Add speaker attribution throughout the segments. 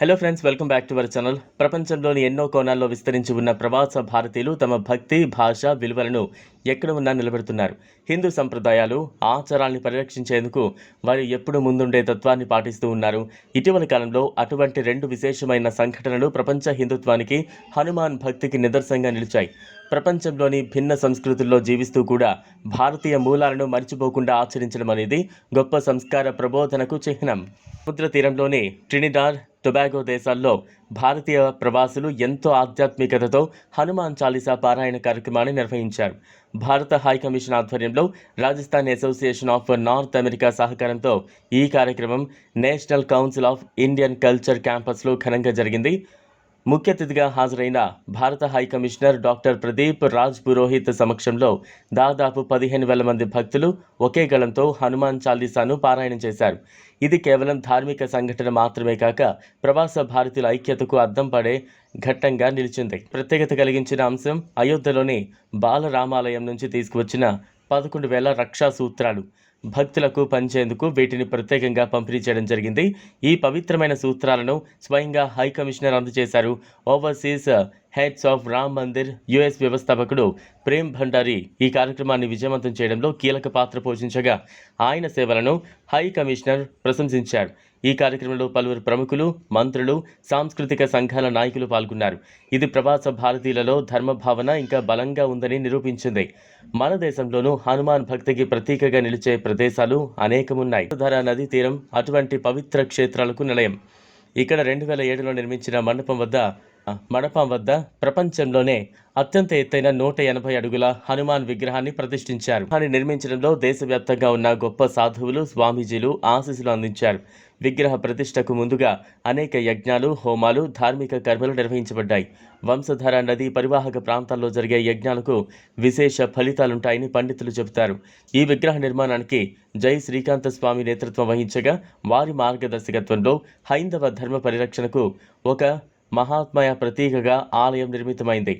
Speaker 1: Hello friends welcome back to our channel ప్రపంచంలోని ఎన్నో కోణాల్లో విస్తరించి ఉన్న ప్రవాస భారతీయులు తమ భక్తి భాష విలువలను ఎక్కడ ఉన్నా నిలబెడుతున్నారు. హిందూ సంప్రదాయాలు ఆచారాల్ని పరిరక్షించేందుకు వారు ఎప్పుడు ముందుండే తత్వాన్ని పాటిస్తూ ఉన్నారు. ఇటీవల కాలంలో అటువంటి రెండు విశేషమైన సంఘటనలు ప్రపంచ హిందుత్వానికి హనుమాన్ భక్తికి నిదర్శనంగా నిలిచాయి. ప్రపంచంలోని భిన్న సంస్కృతుల్లో జీవిస్తూ కూడా భారతీయ మూలాలను మర్చిపోకుండా ఆచరించడం అనేది గొప్ప సంస్కార ప్రబోధనకు చిహ్నం. సముద్ర తీరంలోని ట్రినిడార్ టొబాగో దేశాల్లో భారతీయ ప్రవాసులు ఎంతో ఆధ్యాత్మికతతో హనుమాన్ చాలీసా పారాయణ కార్యక్రమాన్ని నిర్వహించారు. భారత హై కమిషన్ ఆధ్వర్యంలో Rajasthan association of north America సహకారంతో ఈ కార్యక్రమం national council of Indian culture క్యాంపస్లో ఘనంగా జరిగింది. ముఖ్య అతిథిగా హాజరైన భారత high commissioner doctor Pradeep Raj Purohit సమక్షంలో దాదాపు పదిహేను వేల మంది భక్తులు ఒకే గళంతో హనుమాన్ చాలీసాను పారాయణం చేశారు. ఇది కేవలం ధార్మిక సంఘటన మాత్రమే కాక ప్రవాస భారతీయుల ఐక్యతకు అద్దం పడే ఘట్టంగా నిలిచింది. ప్రత్యేకత కలిగించిన అంశం అయోధ్యలోని బాలరామాలయం నుంచి తీసుకువచ్చిన పదకొండు వేల రక్షా సూత్రాలు. భక్తులకు పంచేందుకు వీటిని ప్రత్యేకంగా పంపిణీ చేయడం జరిగింది. ఈ పవిత్రమైన సూత్రాలను స్వయంగా హై కమిషనర్ అందజేశారు. Overseas heads of Ram Mandir US వ్యవస్థాపకుడు ప్రేమ్ భండారి ఈ కార్యక్రమాన్ని విజయవంతం చేయడంలో కీలక పాత్ర పోషించగా ఆయన సేవలను హై కమిషనర్ ప్రశంసించారు. ఈ కార్యక్రమంలో పలువురు ప్రముఖులు మంత్రులు సాంస్కృతిక సంఘాల నాయకులు పాల్గొన్నారు. ఇది ప్రవాస భారతీయులలో ధర్మభావన ఇంకా బలంగా ఉందని నిరూపించింది. మన దేశంలోనూ హనుమాన్ భక్తికి ప్రతీకగా నిలిచే ప్రదేశాలు అనేకమున్నాయి. ధర నదీ తీరం అటువంటి పవిత్ర క్షేత్రాలకు నిలయం. ఇక్కడ రెండు వేల ఏడులో నిర్మించిన మండపం వద్ద మండపం వద్ద ప్రపంచంలోనే అత్యంత ఎత్తైన నూట ఎనభై అడుగుల హనుమాన్ విగ్రహాన్ని ప్రతిష్ఠించారు. దాన్ని నిర్మించడంలో దేశవ్యాప్తంగా ఉన్న గొప్ప సాధువులు స్వామీజీలు ఆశీస్సులు అందించారు. విగ్రహ ప్రతిష్టకు ముందుగా అనేక యజ్ఞాలు హోమాలు ధార్మిక కర్మలు నిర్వహించబడ్డాయి. వంశధార నది పరివాహక ప్రాంతాల్లో జరిగే యజ్ఞాలకు విశేష ఫలితాలుంటాయని పండితులు చెబుతారు. ఈ విగ్రహ నిర్మాణానికి జై శ్రీకాంత స్వామి నేతృత్వం వహించగా వారి మార్గదర్శకత్వంలో హైందవ ధర్మ పరిరక్షణకు ఒక మహాత్మయ ప్రతీకగా ఆలయం నిర్మితమైంది.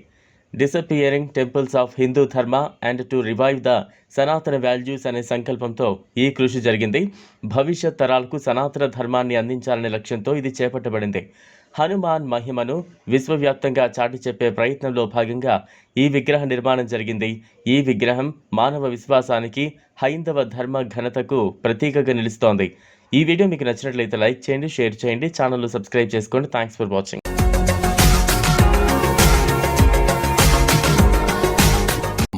Speaker 1: Disappearing temples of Hindu Dharma and to revive the Sanatana values అనే సంకల్పంతో ఈ కృషి జరిగింది. భవిష్యత్ తరాలకు సనాతన ధర్మాన్ని అందించాలనే లక్ష్యంతో ఇది చేపట్టబడింది. హనుమాన్ మహిమను విశ్వవ్యాప్తంగా చాటి చెప్పే ప్రయత్నంలో భాగంగా ఈ విగ్రహ నిర్మాణం జరిగింది. ఈ విగ్రహం మానవ విశ్వాసానికి హైందవ ధర్మ ఘనతకు ప్రతీకగా నిలుస్తోంది. ఈ వీడియో మీకు నచ్చినట్లయితే లైక్ చేయండి షేర్ చేయండి ఛానల్ సబ్స్క్రైబ్ చేసుకోండి. Thanks for watching